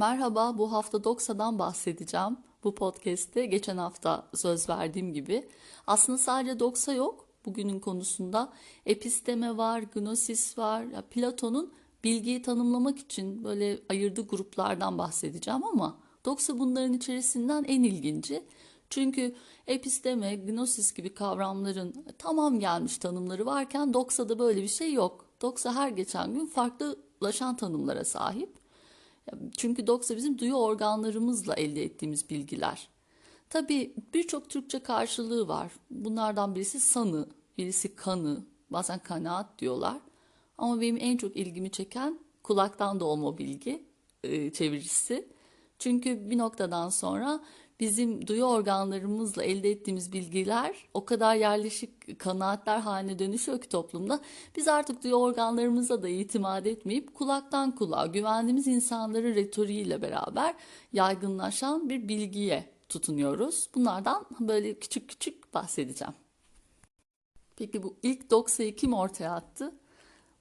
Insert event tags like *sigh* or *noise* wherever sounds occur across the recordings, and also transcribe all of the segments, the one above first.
Merhaba, bu hafta Doksa'dan bahsedeceğim. Bu podcast'te geçen hafta söz verdiğim gibi. Aslında sadece Doksa yok bugünün konusunda. Episteme var, Gnosis var. Ya Platon'un bilgiyi tanımlamak için böyle ayırdığı gruplardan bahsedeceğim ama Doksa bunların içerisinden en ilginci. Çünkü episteme, gnosis gibi kavramların tamam gelmiş tanımları varken Doksa'da böyle bir şey yok. Doksa her geçen gün farklılaşan tanımlara sahip. Çünkü doksa bizim duyu organlarımızla elde ettiğimiz bilgiler. Tabii birçok Türkçe karşılığı var. Bunlardan birisi sanı, birisi kanı, bazen kanaat diyorlar. Ama benim en çok ilgimi çeken kulaktan doğma bilgi e, çevirisi. Çünkü bir noktadan sonra bizim duyu organlarımızla elde ettiğimiz bilgiler o kadar yerleşik kanaatler haline dönüşüyor ki toplumda. Biz artık duyu organlarımıza da itimat etmeyip kulaktan kulağa güvendiğimiz insanların retoriğiyle beraber yaygınlaşan bir bilgiye tutunuyoruz. Bunlardan böyle küçük küçük bahsedeceğim. Peki bu ilk doksayı kim ortaya attı?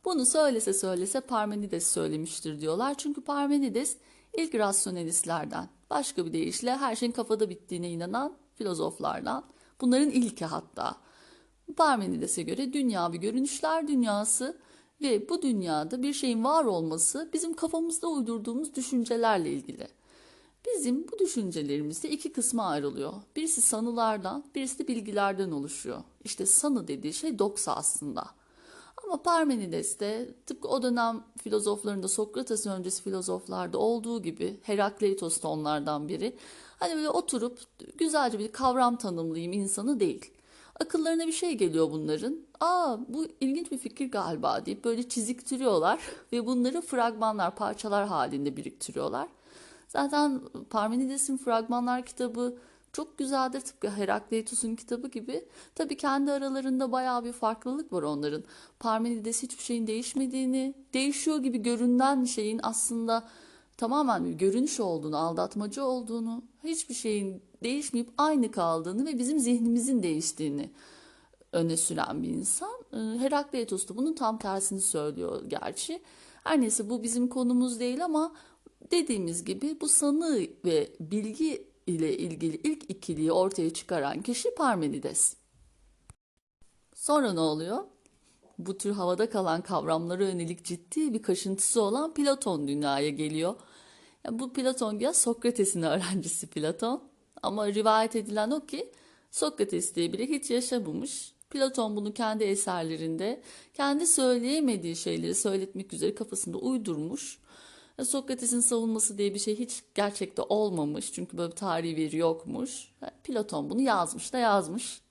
Bunu söylese söylese Parmenides söylemiştir diyorlar. Çünkü Parmenides ilk rasyonelistlerden. Başka bir deyişle her şeyin kafada bittiğine inanan filozoflardan. Bunların ilki hatta. Parmenides'e göre dünya bir görünüşler dünyası ve bu dünyada bir şeyin var olması bizim kafamızda uydurduğumuz düşüncelerle ilgili. Bizim bu düşüncelerimiz de iki kısma ayrılıyor. Birisi sanılardan, birisi de bilgilerden oluşuyor. İşte sanı dediği şey doksa aslında. Ama Parmenides de tıpkı o dönem filozoflarında Sokrates öncesi filozoflarda olduğu gibi Herakleitos da onlardan biri. Hani böyle oturup güzelce bir kavram tanımlayayım insanı değil. Akıllarına bir şey geliyor bunların. Aa bu ilginç bir fikir galiba deyip böyle çiziktiriyorlar *laughs* ve bunları fragmanlar, parçalar halinde biriktiriyorlar. Zaten Parmenides'in fragmanlar kitabı çok güzeldir tıpkı Herakleitos'un kitabı gibi. Tabii kendi aralarında bayağı bir farklılık var onların. Parmenides hiçbir şeyin değişmediğini, değişiyor gibi görünen şeyin aslında tamamen bir görünüş olduğunu, aldatmacı olduğunu, hiçbir şeyin değişmeyip aynı kaldığını ve bizim zihnimizin değiştiğini öne süren bir insan. Ee, Herakleitos da bunun tam tersini söylüyor gerçi. Her neyse bu bizim konumuz değil ama dediğimiz gibi bu sanı ve bilgi ile ilgili ilk ikiliyi ortaya çıkaran kişi Parmenides. Sonra ne oluyor? Bu tür havada kalan kavramlara yönelik ciddi bir kaşıntısı olan Platon dünyaya geliyor. Yani bu Platon ya Sokrates'in *laughs* öğrencisi Platon ama rivayet edilen o ki Sokrates diye biri hiç yaşamamış. Platon bunu kendi eserlerinde kendi söyleyemediği şeyleri söyletmek üzere kafasında uydurmuş. Sokrates'in savunması diye bir şey hiç gerçekte olmamış. Çünkü böyle bir tarihi veri yokmuş. Platon bunu yazmış da yazmış.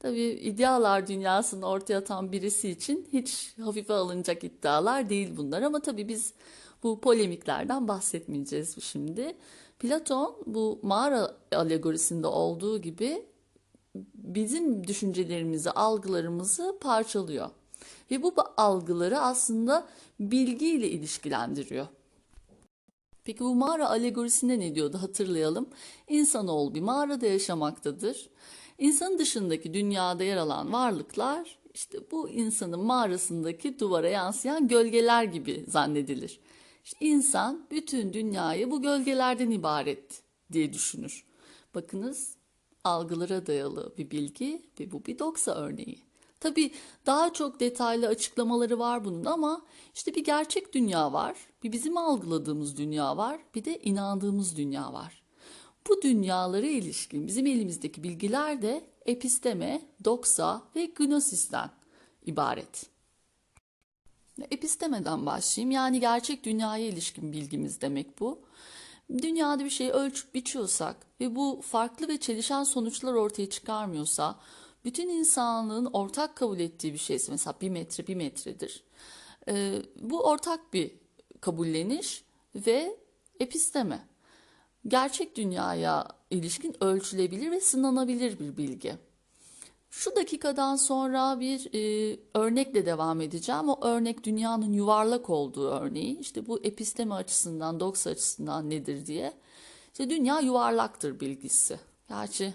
Tabii iddialar dünyasını ortaya atan birisi için hiç hafife alınacak iddialar değil bunlar. Ama tabii biz bu polemiklerden bahsetmeyeceğiz şimdi. Platon bu mağara alegorisinde olduğu gibi bizim düşüncelerimizi, algılarımızı parçalıyor. Ve bu algıları aslında bilgiyle ilişkilendiriyor. Peki bu mağara alegorisinde ne diyordu hatırlayalım. İnsanoğlu bir mağarada yaşamaktadır. İnsanın dışındaki dünyada yer alan varlıklar işte bu insanın mağarasındaki duvara yansıyan gölgeler gibi zannedilir. İşte insan bütün dünyayı bu gölgelerden ibaret diye düşünür. Bakınız algılara dayalı bir bilgi ve bu bir doksa örneği. Tabii daha çok detaylı açıklamaları var bunun ama işte bir gerçek dünya var, bir bizim algıladığımız dünya var, bir de inandığımız dünya var. Bu dünyalara ilişkin bizim elimizdeki bilgiler de episteme, doksa ve gnosisten ibaret. Epistemeden başlayayım. Yani gerçek dünyaya ilişkin bilgimiz demek bu. Dünyada bir şeyi ölçüp biçiyorsak ve bu farklı ve çelişen sonuçlar ortaya çıkarmıyorsa bütün insanlığın ortak kabul ettiği bir şeyse mesela bir metre bir metredir. E, bu ortak bir kabulleniş ve episteme. Gerçek dünyaya ilişkin ölçülebilir ve sınanabilir bir bilgi. Şu dakikadan sonra bir e, örnekle devam edeceğim. O örnek dünyanın yuvarlak olduğu örneği. İşte bu episteme açısından, doks açısından nedir diye. İşte dünya yuvarlaktır bilgisi. Gerçi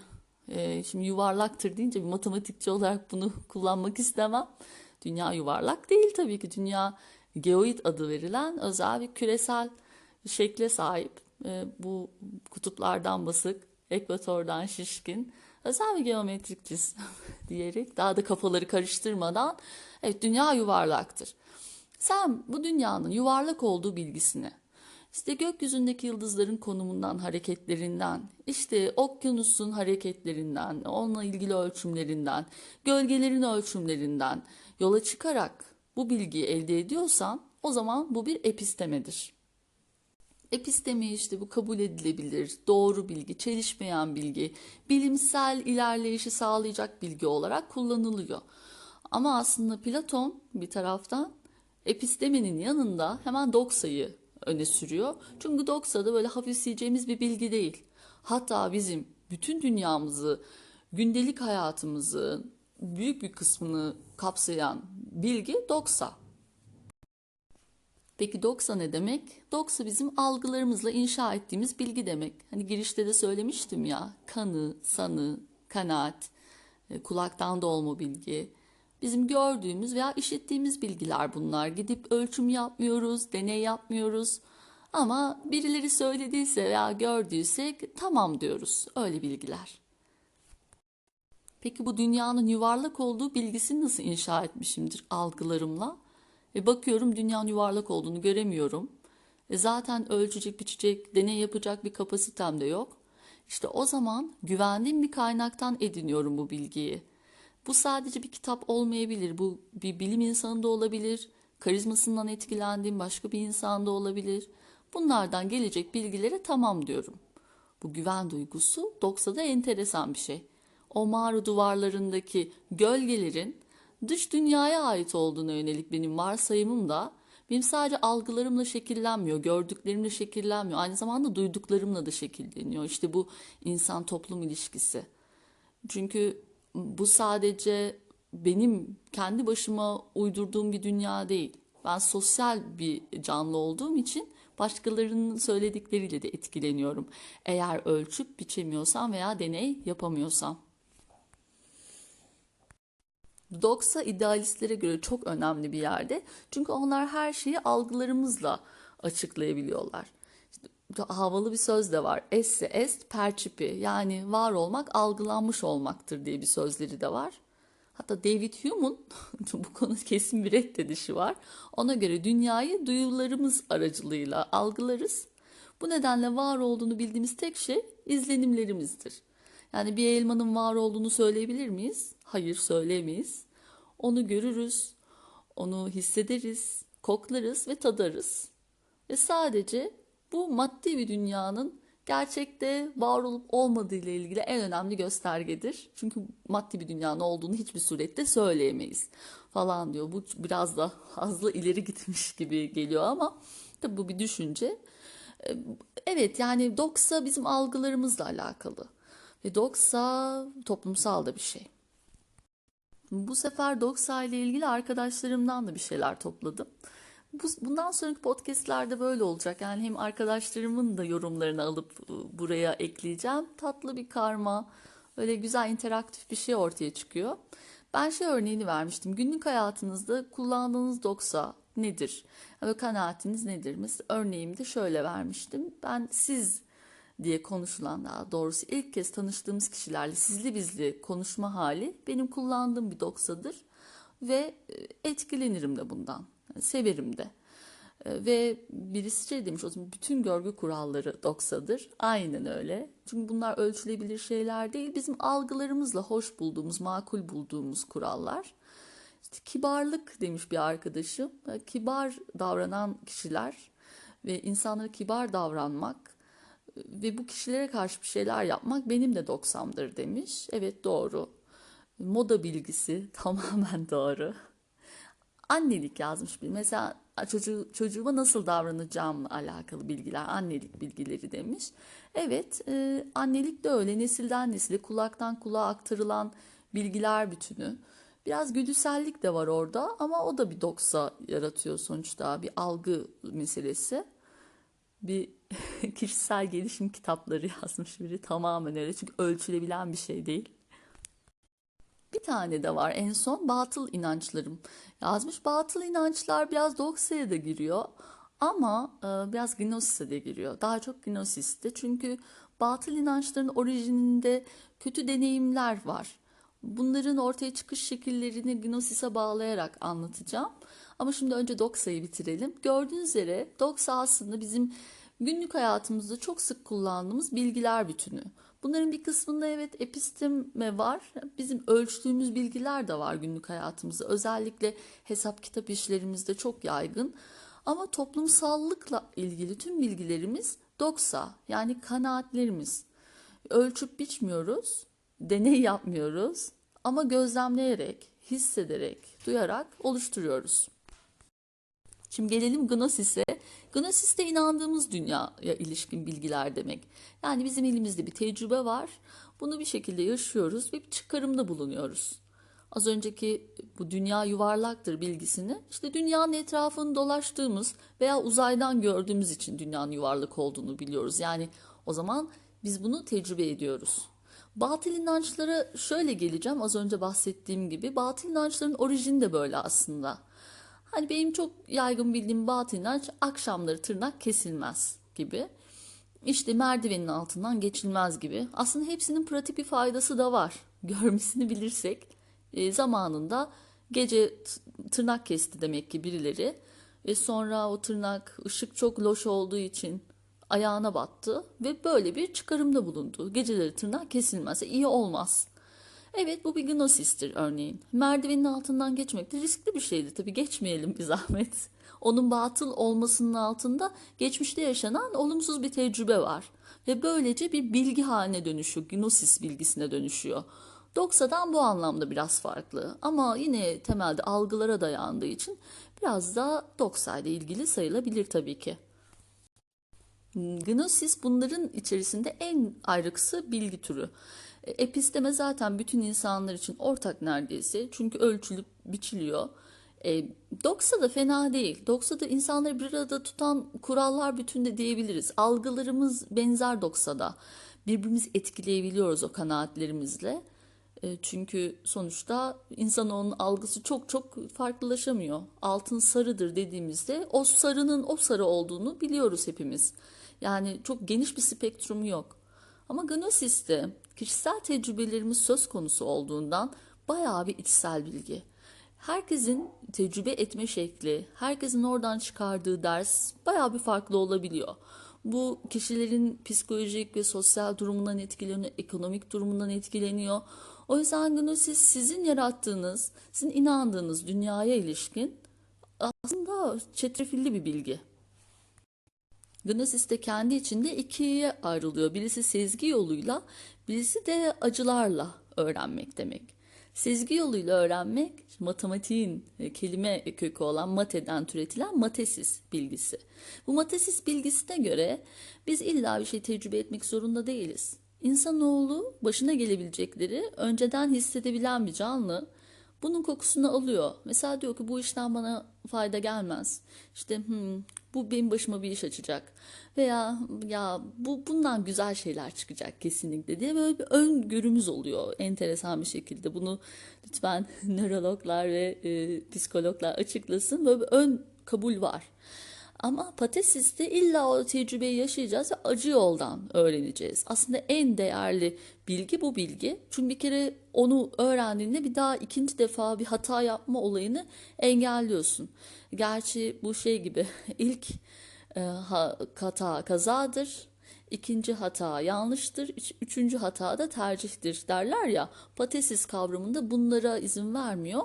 e, şimdi yuvarlaktır deyince bir matematikçi olarak bunu *laughs* kullanmak istemem. Dünya yuvarlak değil tabii ki. Dünya geoid adı verilen özel bir küresel şekle sahip. E, bu kutuplardan basık, ekvatordan şişkin, özel bir geometrik cisim *laughs* diyerek daha da kafaları karıştırmadan evet dünya yuvarlaktır. Sen bu dünyanın yuvarlak olduğu bilgisini işte gökyüzündeki yıldızların konumundan, hareketlerinden, işte okyanusun hareketlerinden, onunla ilgili ölçümlerinden, gölgelerin ölçümlerinden yola çıkarak bu bilgiyi elde ediyorsan o zaman bu bir epistemedir. Episteme işte bu kabul edilebilir, doğru bilgi, çelişmeyen bilgi, bilimsel ilerleyişi sağlayacak bilgi olarak kullanılıyor. Ama aslında Platon bir taraftan epistemenin yanında hemen doksayı öne sürüyor. Çünkü doksa da böyle hafifleyeceğimiz bir bilgi değil. Hatta bizim bütün dünyamızı, gündelik hayatımızın büyük bir kısmını kapsayan bilgi doksa. Peki doksa ne demek? Doksa bizim algılarımızla inşa ettiğimiz bilgi demek. Hani girişte de söylemiştim ya, kanı, sanı, kanaat, e, kulaktan dolma bilgi. Bizim gördüğümüz veya işittiğimiz bilgiler bunlar. Gidip ölçüm yapmıyoruz, deney yapmıyoruz. Ama birileri söylediyse veya gördüysek tamam diyoruz. Öyle bilgiler. Peki bu dünyanın yuvarlak olduğu bilgisini nasıl inşa etmişimdir algılarımla? Ve bakıyorum dünyanın yuvarlak olduğunu göremiyorum. E zaten ölçecek, biçecek, deney yapacak bir kapasitem de yok. İşte o zaman güvendiğim bir kaynaktan ediniyorum bu bilgiyi. Bu sadece bir kitap olmayabilir. Bu bir bilim insanı da olabilir. Karizmasından etkilendiğim başka bir insan da olabilir. Bunlardan gelecek bilgilere tamam diyorum. Bu güven duygusu Doksa'da enteresan bir şey. O mağara duvarlarındaki gölgelerin dış dünyaya ait olduğuna yönelik benim varsayımım da benim sadece algılarımla şekillenmiyor, gördüklerimle şekillenmiyor. Aynı zamanda duyduklarımla da şekilleniyor. İşte bu insan toplum ilişkisi. Çünkü bu sadece benim kendi başıma uydurduğum bir dünya değil. Ben sosyal bir canlı olduğum için başkalarının söyledikleriyle de etkileniyorum. Eğer ölçüp biçemiyorsam veya deney yapamıyorsam. Doksa idealistlere göre çok önemli bir yerde. Çünkü onlar her şeyi algılarımızla açıklayabiliyorlar. Havalı bir söz de var. Esse est percipi yani var olmak algılanmış olmaktır diye bir sözleri de var. Hatta David Hume'un *laughs* bu konu kesin bir reddedişi var. Ona göre dünyayı duyularımız aracılığıyla algılarız. Bu nedenle var olduğunu bildiğimiz tek şey izlenimlerimizdir. Yani bir elmanın var olduğunu söyleyebilir miyiz? Hayır söyleyemeyiz. Onu görürüz, onu hissederiz, koklarız ve tadarız. Ve sadece bu maddi bir dünyanın gerçekte var olup olmadığı ile ilgili en önemli göstergedir. Çünkü maddi bir dünyanın olduğunu hiçbir surette söyleyemeyiz falan diyor. Bu biraz da fazla ileri gitmiş gibi geliyor ama tabii bu bir düşünce. Evet yani doksa bizim algılarımızla alakalı. Ve doksa toplumsal da bir şey. Bu sefer doksa ile ilgili arkadaşlarımdan da bir şeyler topladım. Bu, bundan sonraki podcastlerde böyle olacak. Yani hem arkadaşlarımın da yorumlarını alıp buraya ekleyeceğim. Tatlı bir karma, öyle güzel interaktif bir şey ortaya çıkıyor. Ben şey örneğini vermiştim. Günlük hayatınızda kullandığınız doksa nedir? Ve kanaatiniz nedir? Mesela örneğimde şöyle vermiştim. Ben siz diye konuşulan daha doğrusu ilk kez tanıştığımız kişilerle sizli bizli konuşma hali benim kullandığım bir doksadır ve etkilenirim de bundan. Severim de. Ve birisi şey demiş o zaman bütün görgü kuralları doksadır. Aynen öyle. Çünkü bunlar ölçülebilir şeyler değil. Bizim algılarımızla hoş bulduğumuz, makul bulduğumuz kurallar. İşte kibarlık demiş bir arkadaşım. Kibar davranan kişiler ve insanlara kibar davranmak ve bu kişilere karşı bir şeyler yapmak benim de doksamdır demiş. Evet doğru. Moda bilgisi *laughs* tamamen doğru. Annelik yazmış bir. Mesela çocuğu, çocuğuma nasıl davranacağımla alakalı bilgiler, annelik bilgileri demiş. Evet, e, annelik de öyle nesilden nesile, kulaktan kulağa aktarılan bilgiler bütünü. Biraz güdüsellik de var orada ama o da bir doksa yaratıyor sonuçta, bir algı meselesi. Bir *laughs* kişisel gelişim kitapları yazmış biri tamamen öyle çünkü ölçülebilen bir şey değil. Tane de var en son batıl inançlarım yazmış. Batıl inançlar biraz doksaya da giriyor. Ama e, biraz gnosis'e de giriyor. Daha çok gnosiste. Çünkü batıl inançların orijininde kötü deneyimler var. Bunların ortaya çıkış şekillerini gnosis'e bağlayarak anlatacağım. Ama şimdi önce doksayı bitirelim. Gördüğünüz üzere doksa aslında bizim günlük hayatımızda çok sık kullandığımız bilgiler bütünü. Bunların bir kısmında evet episteme var. Bizim ölçtüğümüz bilgiler de var günlük hayatımızda. Özellikle hesap kitap işlerimizde çok yaygın. Ama toplumsallıkla ilgili tüm bilgilerimiz doksa yani kanaatlerimiz. Ölçüp biçmiyoruz, deney yapmıyoruz ama gözlemleyerek, hissederek, duyarak oluşturuyoruz. Şimdi gelelim Gnosis'e. Gnosis de inandığımız dünyaya ilişkin bilgiler demek. Yani bizim elimizde bir tecrübe var. Bunu bir şekilde yaşıyoruz ve bir çıkarımda bulunuyoruz. Az önceki bu dünya yuvarlaktır bilgisini işte dünyanın etrafını dolaştığımız veya uzaydan gördüğümüz için dünyanın yuvarlak olduğunu biliyoruz. Yani o zaman biz bunu tecrübe ediyoruz. Batıl inançlara şöyle geleceğim az önce bahsettiğim gibi. Batıl inançların orijini de böyle aslında. Hani benim çok yaygın bildiğim batıl inanç akşamları tırnak kesilmez gibi. İşte merdivenin altından geçilmez gibi. Aslında hepsinin pratik bir faydası da var. *laughs* Görmesini bilirsek e, zamanında gece tırnak kesti demek ki birileri. Ve sonra o tırnak ışık çok loş olduğu için ayağına battı ve böyle bir çıkarımda bulundu. Geceleri tırnak kesilmezse iyi olmaz. Evet bu bir gnosistir örneğin. Merdivenin altından geçmek de riskli bir şeydi tabii geçmeyelim bir zahmet. Onun batıl olmasının altında geçmişte yaşanan olumsuz bir tecrübe var. Ve böylece bir bilgi haline dönüşüyor, gnosis bilgisine dönüşüyor. Doksa'dan bu anlamda biraz farklı ama yine temelde algılara dayandığı için biraz da Doksa ile ilgili sayılabilir tabii ki. Gnosis bunların içerisinde en ayrıksı bilgi türü. E, episteme zaten bütün insanlar için ortak neredeyse çünkü ölçülüp biçiliyor. E, Doksa da fena değil. Doksa da insanları bir arada tutan kurallar bütünde diyebiliriz. Algılarımız benzer Doksa'da. Birbirimizi etkileyebiliyoruz o kanaatlerimizle. E, çünkü sonuçta insanoğlunun algısı çok çok farklılaşamıyor. Altın sarıdır dediğimizde o sarının o sarı olduğunu biliyoruz hepimiz. Yani çok geniş bir spektrumu yok. Ama Gnosis'te kişisel tecrübelerimiz söz konusu olduğundan bayağı bir içsel bilgi. Herkesin tecrübe etme şekli, herkesin oradan çıkardığı ders bayağı bir farklı olabiliyor. Bu kişilerin psikolojik ve sosyal durumundan etkileniyor, ekonomik durumundan etkileniyor. O yüzden Gnosis sizin yarattığınız, sizin inandığınız dünyaya ilişkin aslında çetrefilli bir bilgi. Gnosis de kendi içinde ikiye ayrılıyor. Birisi sezgi yoluyla, birisi de acılarla öğrenmek demek. Sezgi yoluyla öğrenmek matematiğin e, kelime kökü olan mateden türetilen matesis bilgisi. Bu matesis bilgisine göre biz illa bir şey tecrübe etmek zorunda değiliz. İnsanoğlu başına gelebilecekleri önceden hissedebilen bir canlı. Bunun kokusunu alıyor. Mesela diyor ki bu işten bana fayda gelmez. İşte hmm, bu benim başıma bir iş açacak. Veya ya bu bundan güzel şeyler çıkacak kesinlikle diye böyle bir öngörümüz oluyor enteresan bir şekilde. Bunu lütfen *laughs* nörologlar ve e, psikologlar açıklasın. Böyle bir ön kabul var. Ama patesiste illa o tecrübeyi yaşayacağız ve acı yoldan öğreneceğiz. Aslında en değerli bilgi bu bilgi. Çünkü bir kere onu öğrendiğinde bir daha ikinci defa bir hata yapma olayını engelliyorsun. Gerçi bu şey gibi *laughs* ilk e, hata kazadır, ikinci hata yanlıştır, üç, üçüncü hata da tercihtir derler ya. Patesis kavramında bunlara izin vermiyor.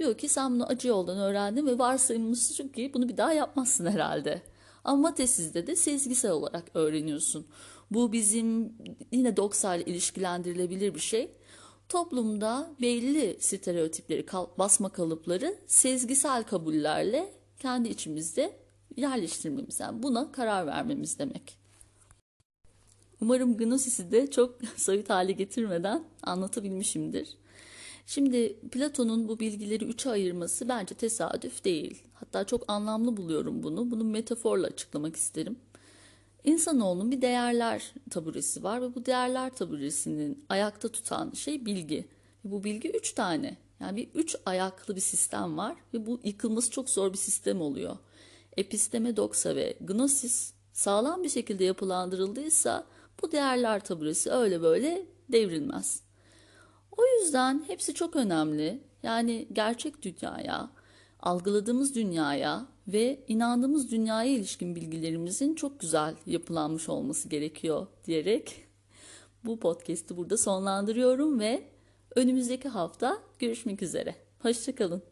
Diyor ki sen bunu acı yoldan öğrendin ve varsayımımız şu ki bunu bir daha yapmazsın herhalde. Ama tesizde de sezgisel olarak öğreniyorsun. Bu bizim yine doksa ile ilişkilendirilebilir bir şey. Toplumda belli stereotipleri, basma kalıpları sezgisel kabullerle kendi içimizde yerleştirmemiz. Yani buna karar vermemiz demek. Umarım Gnosis'i de çok *laughs* soyut hale getirmeden anlatabilmişimdir. Şimdi Platon'un bu bilgileri üçe ayırması bence tesadüf değil. Hatta çok anlamlı buluyorum bunu. Bunu metaforla açıklamak isterim. İnsanoğlunun bir değerler taburesi var ve bu değerler taburesinin ayakta tutan şey bilgi. Bu bilgi üç tane. Yani bir üç ayaklı bir sistem var ve bu yıkılması çok zor bir sistem oluyor. episteme doksa ve gnosis sağlam bir şekilde yapılandırıldıysa bu değerler taburesi öyle böyle devrilmez. O yüzden hepsi çok önemli. Yani gerçek dünyaya, algıladığımız dünyaya ve inandığımız dünyaya ilişkin bilgilerimizin çok güzel yapılanmış olması gerekiyor diyerek bu podcast'i burada sonlandırıyorum ve önümüzdeki hafta görüşmek üzere. Hoşçakalın.